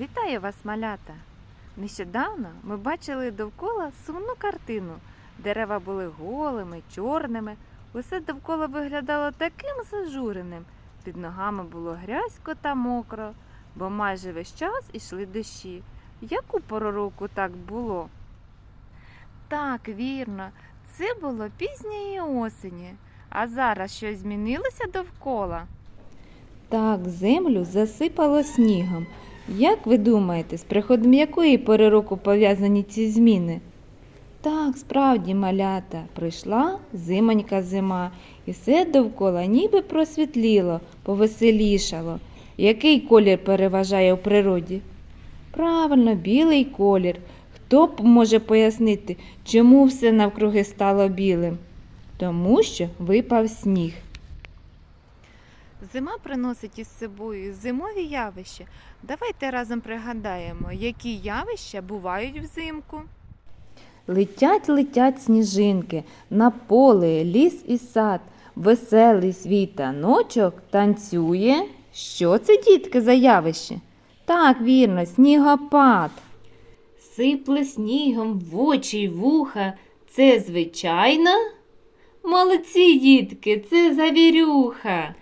Вітаю вас, малята! Нещодавно ми бачили довкола сумну картину. Дерева були голими, чорними. Усе довкола виглядало таким зажуреним. Під ногами було грязько та мокро, бо майже весь час ішли дощі. Яку пору року так було? Так, вірно, це було пізньої осені. А зараз щось змінилося довкола? Так, землю засипало снігом. Як ви думаєте, з приходом якої пори року пов'язані ці зміни? Так, справді, малята, прийшла зимонька зима, і все довкола ніби просвітліло, повеселішало. Який колір переважає у природі? Правильно, білий колір. Хто б може пояснити, чому все навкруги стало білим? Тому що випав сніг. Зима приносить із собою зимові явища. Давайте разом пригадаємо, які явища бувають взимку. Летять, летять сніжинки на поле, ліс і сад, веселий свій таночок танцює. Що це, дітки, за явище? Так, вірно, снігопад. Сипле снігом в очі й вуха. Це звичайно? Молодці, дітки, це завірюха.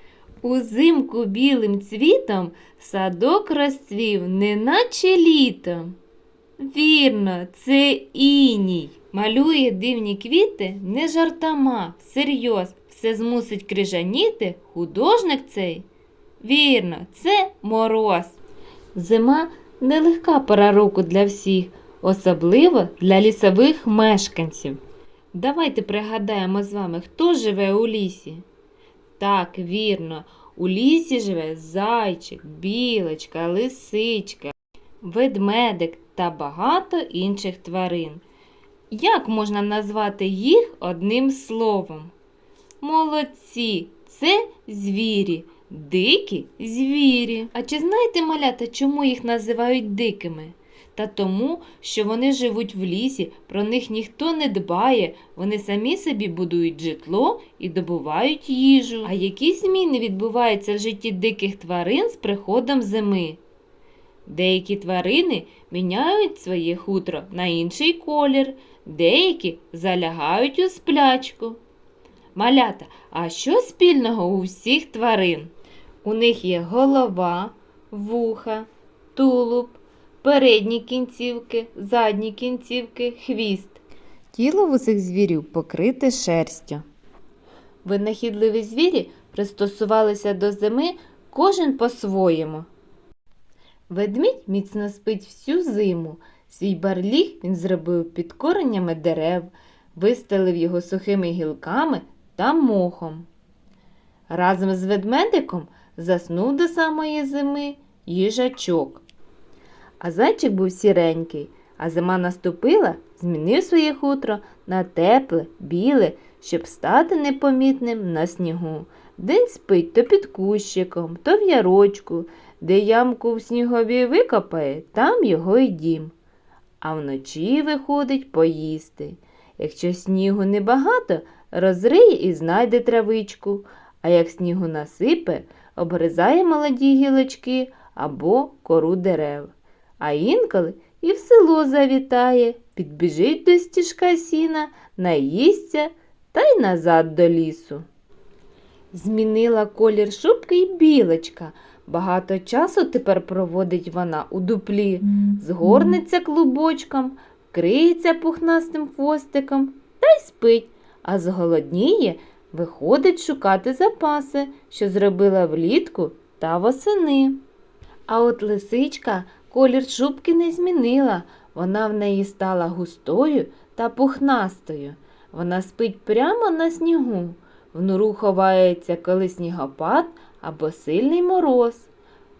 Узимку білим цвітом садок розцвів, неначе літом. Вірно, це іній. Малює дивні квіти не жартома, всерйоз. Все змусить крижаніти художник цей. Вірно, це мороз. Зима нелегка пора року для всіх, особливо для лісових мешканців. Давайте пригадаємо з вами, хто живе у лісі. Так, вірно, у лісі живе зайчик, білочка, лисичка, ведмедик та багато інших тварин. Як можна назвати їх одним словом? Молодці, це звірі, дикі звірі. А чи знаєте, малята, чому їх називають дикими? Та тому, що вони живуть в лісі, про них ніхто не дбає, вони самі собі будують житло і добувають їжу. А які зміни відбуваються в житті диких тварин з приходом зими? Деякі тварини міняють своє хутро на інший колір, деякі залягають у сплячку. Малята, а що спільного у всіх тварин? У них є голова, вуха, тулуб, передні кінцівки, задні кінцівки, хвіст. Тіло в усіх звірів покрите шерстю. Винахідливі звірі пристосувалися до зими кожен по-своєму. Ведмідь міцно спить всю зиму. Свій барліг він зробив під коренями дерев, вистелив його сухими гілками та мохом. Разом з ведмедиком заснув до самої зими їжачок. А зайчик був сіренький, а зима наступила, змінив своє хутро на тепле, біле, щоб стати непомітним на снігу. День спить то під кущиком, то в ярочку, де ямку в снігові викопає, там його й дім. А вночі виходить поїсти. Якщо снігу небагато, розриє і знайде травичку, а як снігу насипе, обгризає молоді гілочки або кору дерев. А інколи і в село завітає, підбіжить до стіжка сіна, наїсться та й назад до лісу. Змінила колір шубки й білочка. Багато часу тепер проводить вона у дуплі, згорнеться клубочком, криється пухнастим хвостиком та й спить, а зголодніє, виходить шукати запаси, що зробила влітку та восени. А от лисичка колір шубки не змінила, вона в неї стала густою та пухнастою. Вона спить прямо на снігу. В нору ховається, коли снігопад або сильний мороз.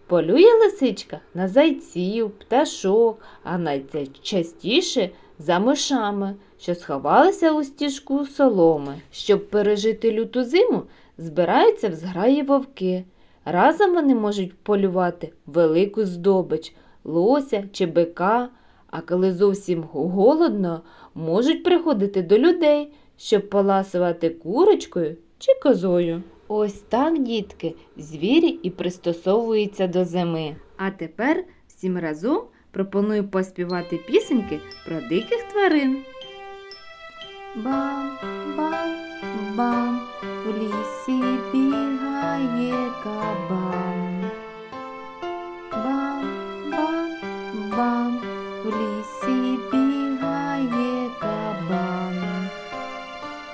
Полює лисичка на зайців, пташок, а найчастіше за мишами, що сховалися у стіжку соломи. Щоб пережити люту зиму, збираються в зграї вовки. Разом вони можуть полювати велику здобич, лося чи бика, а коли зовсім голодно, можуть приходити до людей, щоб поласувати курочкою чи козою. Ось так, дітки, звірі і пристосовуються до зими. А тепер Всім разом пропоную поспівати пісеньки про диких тварин. Бам, бам, бам, в лісі бігає кабан. в лісі бігає кабан.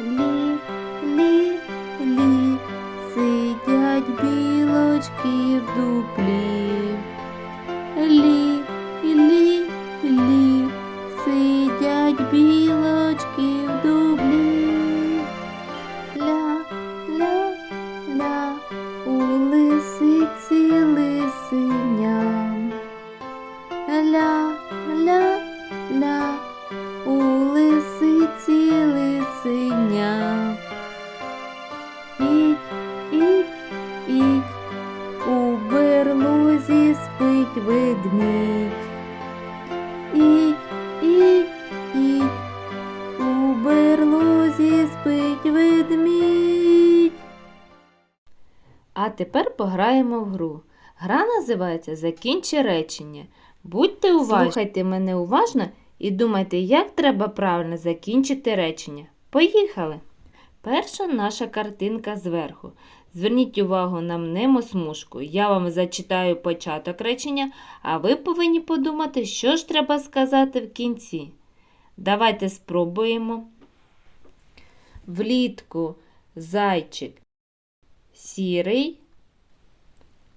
Лі, лі, лі, сидять білочки в дуплі. А тепер пограємо в гру. Гра називається Закінчи речення. Будьте уважні. Слухайте мене уважно і думайте, як треба правильно закінчити речення. Поїхали! Перша наша картинка зверху. Зверніть увагу на мнемосмужку. Я вам зачитаю початок речення, а ви повинні подумати, що ж треба сказати в кінці. Давайте спробуємо. Влітку зайчик сірий,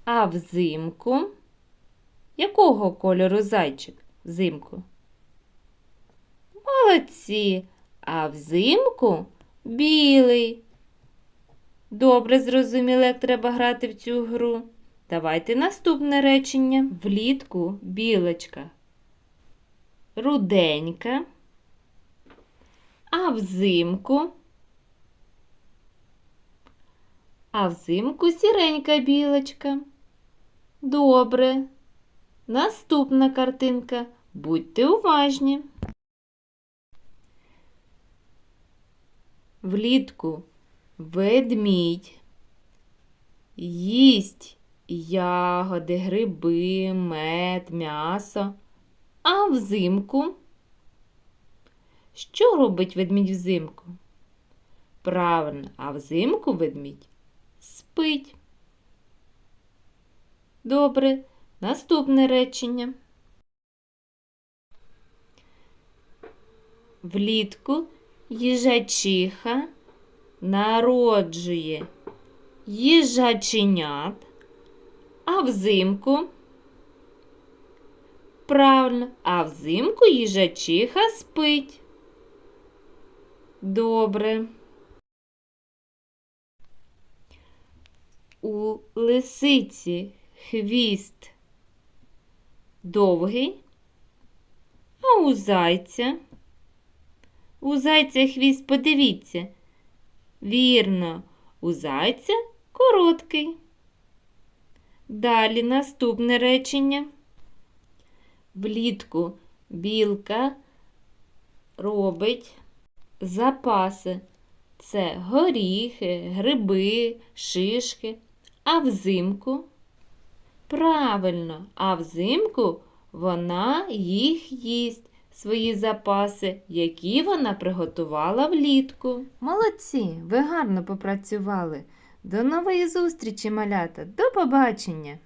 а взимку. Якого кольору зайчик взимку? Молодці, а взимку білий. Добре зрозуміли, як треба грати в цю гру. Давайте наступне речення. Влітку білочка. Руденька. А взимку. А взимку сіренька білочка. Добре. Наступна картинка. Будьте уважні. Влітку ведмідь їсть ягоди, гриби, мед, м'ясо. А взимку. Що робить ведмідь взимку? Правильно, а взимку ведмідь спить. Добре, наступне речення. Влітку їжачиха народжує їжаченят, а взимку. Правильно, а взимку їжачиха спить. Добре. У лисиці хвіст довгий, а у зайця. У зайця хвіст, подивіться. Вірно, у зайця короткий. Далі наступне речення. Влітку білка робить запаси. Це горіхи, гриби, шишки. А взимку? Правильно, а взимку вона їх їсть, свої запаси, які вона приготувала влітку. Молодці, ви гарно попрацювали. До нової зустрічі, малята. До побачення!